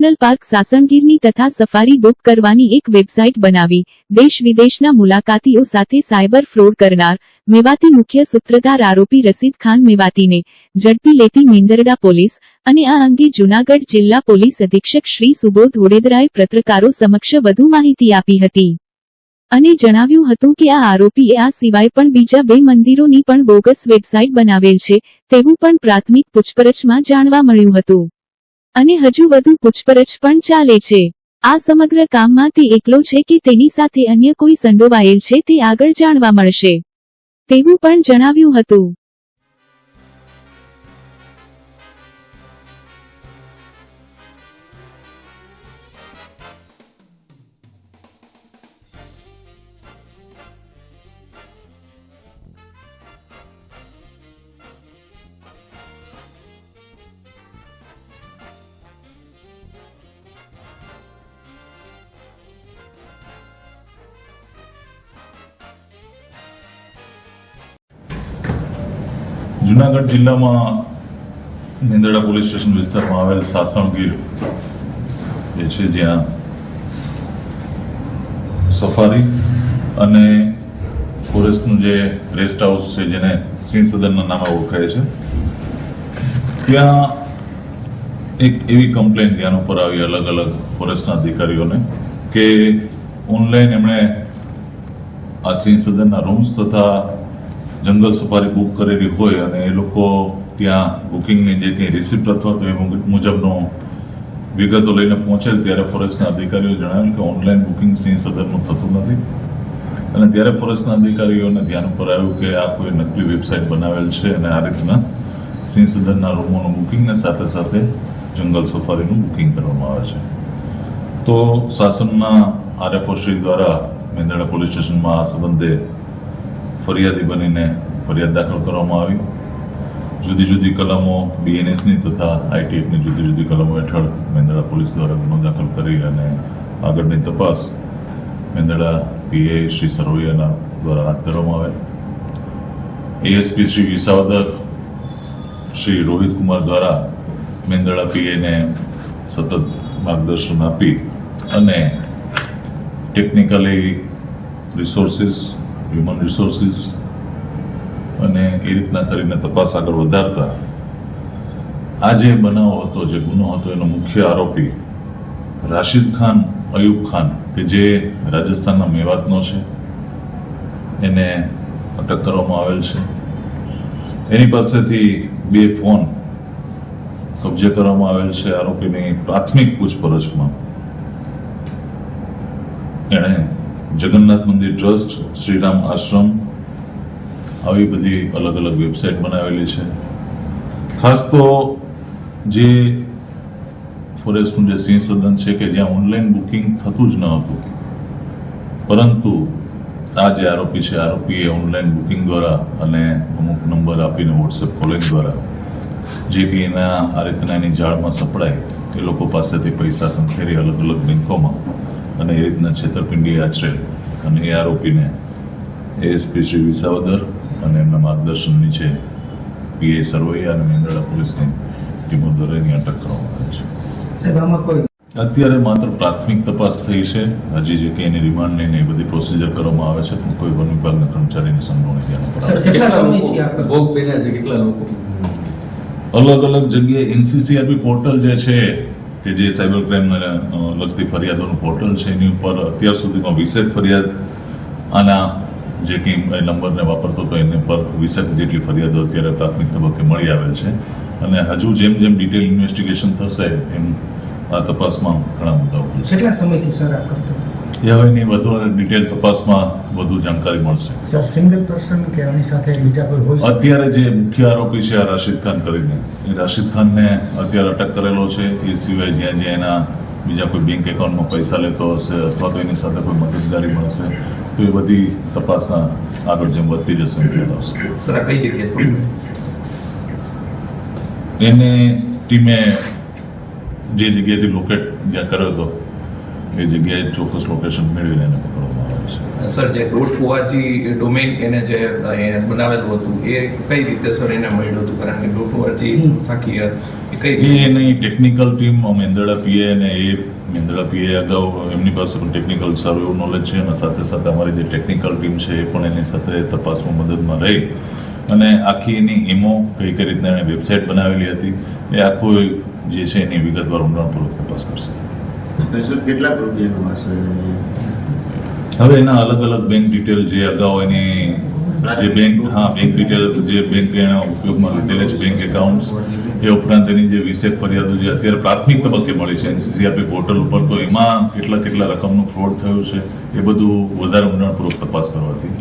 National park સાસણગીરની તથા safari book કરવાની એક વેબસાઇટ બનાવી. દેશ વિદેશના મુલાકાતીઓ સાથે સાયબર ફ્રોડ કરનાર મેવાતી મુખ્ય સૂત્રધાર આરોપી રસીદ ખાન મેવાતીને ઝડપી લેતી મેંદરડા પોલીસ અને આ અંગે જૂનાગઢ જિલ્લા પોલીસ અધિક્ષક શ્રી સુબોધ ઓડેદરાએ પત્રકારો સમક્ષ વધુ માહિતી આપી હતી. અને જણાવ્યું હતું કે આ આરોપીએ આ સિવાય પણ બીજા બે મંદિરોની પણ બોગસ વેબસાઇટ બનાવેલ છે, તેવું પણ પ્રાથમિક પૂછપરછમાં જાણવા મળ્યું હતું. અને હજુ વધુ પૂછપરછ પણ ચાલે છે. આ સમગ્ર કામમાં તે એકલો છે કે તેની સાથે અન્ય કોઈ સંડોવાયેલ છે તે આગળ જાણવા મળશે. તેવું પણ જણાવ્યું હતું. જુનાગઢ જિલ્લામાં નિંદડા પોલીસ સ્ટેશન વિસ્તારમાં આવેલ સાસણગીર જે છે, જ્યાં સફારી અને ફોરેસ્ટનું જે રેસ્ટ હાઉસ છે, જેને સિંહ સદનના નામે ઓળખાય છે. ત્યાં એક એવી કમ્પ્લેન ધ્યાન ઉપર આવી અલગ અલગ ફોરેસ્ટના અધિકારીઓને કે ઓનલાઈન એમણે આ સિંહ સદનના રૂમ્સ તથા જંગલ સફારી બુક કરેલી હોય અને એ લોકો ત્યાં બુકિંગની જે કંઈ રિસિપ્ટ અથવા તો એ મુજબ- મુજબનો વિગતો લઈને પહોંચેલ ત્યારે ફોરેસ્ટના અધિકારીઓ જણાવ્યું કે ઓનલાઈન સિંહ સદનનું થતું નથી. અને ત્યારે ફોરેસ્ટના અધિકારીઓને ધ્યાન ઉપર આવ્યું કે આ કોઈ નકલી વેબસાઇટ બનાવેલ છે અને આ રીતના સિંહ સદનના રૂમોનું બુકિંગને સાથે સાથે જંગલ સફારીનું બુકિંગ કરવામાં આવે છે. તો શાસનના આરએફઓ શ્રી દ્વારા મેંદરડા પોલીસ સ્ટેશનમાં આ સંબંધે ફરિયાદી બનીને ફરિયાદ દાખલ કરવામાં આવી. જુદી જુદી કલમો બીએનએસની તથા આઈટીએફની જુદી જુદી કલમો હેઠળ મેંદડા પોલીસ દ્વારા ગુનો દાખલ કરી અને આગળની તપાસ મેંદડા પીએ શ્રી સરવૈયાના દ્વારા હાથ ધરવામાં આવે એએસપી શ્રી વિસાવદર શ્રી રોહિત કુમાર દ્વારા મેંદડા પીએને સતત માર્ગદર્શન આપી અને ટેકનિકલી રિસોર્સિસ હ્યુમન રિસોર્સિસ અને એ રીતના કરીને તપાસ આગળ વધારતા આ જે બનાવ હતો, જે ગુનો હતો, એનો મુખ્ય આરોપી રાશિદ ખાન, અયુબ ખાન, કે જે રાજસ્થાનના મેવાતનો છે. એને અટક કરવામાં આવેલ છે. એની પાસેથી બે ફોન કબજે કરવામાં આવેલ છે આરોપીની પ્રાથમિક પૂછપરછમાં. એણે જગન્નાથ મંદિર ટ્રસ્ટ, શ્રીરામ આશ્રમ, આવી બધી અલગ અલગ વેબસાઇટ બનાવેલી છે. ખાસ તો જે ફોરેસ્ટનું જે સિંહ સદન છે કે જ્યાં ઓનલાઈન બુકિંગ થતું જ ન હતું, પરંતુ આ જે આરોપી છે, આરોપીએ ઓનલાઈન બુકિંગ દ્વારા અને અમુક નંબર આપીને વોટ્સએપ કોલિંગ દ્વારા, જે કે એના આ રીતના એની જાળમાં સપડાય, એ લોકો પાસેથી પૈસા કંખેરી અલગ અલગ બેંકોમાં અને એ રીતના છેતરપિંડી આચરે અને એ આરોપીને એએસપી શ્રી વિસાવદર અને એમના માર્ગદર્શન નીચે પીએ સરવૈયા અને મેંદરડા પોલીસની ટીમો દ્વારા એની અટક કરવામાં આવે છે. અત્યારે માત્ર પ્રાથમિક તપાસ થઈ છે. હજી જે કે એની રિમાન્ડ લઈને એ બધી પ્રોસિજર કરવામાં આવે છે પણ કોઈ વન વિભાગના કર્મચારીની સંડોવણી ધ્યાન અલગ અલગ જગ્યાએ એનસીસીઆરપી પોર્ટલ જે છે કે જે સાયબર ક્રાઇમને લગતી ફરિયાદોનું પોર્ટલ છે એની ઉપર અત્યાર સુધીમાં વીસેક ફરિયાદ આના જે કંઈ એ નંબરને વાપરતો હતો એની પર વીસેક જેટલી ફરિયાદો અત્યારે પ્રાથમિક તબક્કે મળી આવેલ છે. અને હજુ જેમ જેમ ડિટેલ ઇન્વેસ્ટિગેશન થશે, એમ આ તપાસમાં ઘણા મુદ્દાઓ કેટલા સમયથી સર આ કરતો એ હવે એની વધુ ડિટેલ તપાસમાં વધુ જાણકારી મળશે. સર સિંગલ પર્સન કે આની સાથે બીજા કોઈ હોય અત્યારે જે મુખ્ય આરોપી છે આ રાશિદ ખાન કરીને. એ રાશિદ ખાનને અત્યારે અટક કરેલો છે. એ સિવાય જ્યાં જ્યાં એના બીજા કોઈ બેંક એકાઉન્ટમાં પૈસા લેતો હશે અથવા તો એની સાથે કોઈ મદદગારી મળશે તો એ બધી તપાસના આગળ જેમ વધતી જશે સર આ કઈ જગ્યાએ? એને ટીમે જે જગ્યાએથી લોકેટ જ્યાં કર્યો હતો એ જગ્યાએ ચોક્કસ લોકેશન મેળવીને એને પકડવામાં આવે છે. સર જે ડોટ ઓઆરજી ડોમેન એને જે બનાવેલું હતું એ કઈ રીતે સર એને મળ્યું હતું? કારણ કે ડોટ ઓઆરજી સંસ્થાકીય કઈ એની ટેકનિકલ ટીમ મેંદળા પીએ અને એ મેંદડા પીએ અગાઉ એમની પાસે પણ ટેકનિકલ સારું એવું નોલેજ છે અને સાથે સાથે અમારી જે ટેકનિકલ ટીમ છે એ પણ એની સાથે તપાસમાં મદદમાં રહી. અને આખી એની ઇમો કઈ કઈ રીતના એણે વેબસાઇટ બનાવેલી હતી એ આખું જે છે એની વિગતવાર ઊંડાણપૂર્વક તપાસ કરશે. કેટલાક રૂપિયાનું આશરે હવે એના અલગ અલગ બેંક ડિટેલ જે અગાઉ એની જે બેંક હા બેંક ડિટેલ જે બેંક એના ઉપયોગમાં લીધેલા છે બેંક એકાઉન્ટ્સ એ ઉપરાંત એની જે વિશેષ ફરિયાદો જે અત્યારે પ્રાથમિક તબક્કે મળી છે એનસીસીઆરપી પોર્ટલ ઉપર તો એમાં કેટલા કેટલા રકમનું ફ્રોડ થયું છે એ બધું વધારે ઊંડાણપૂર્વક તપાસ કરવાથી.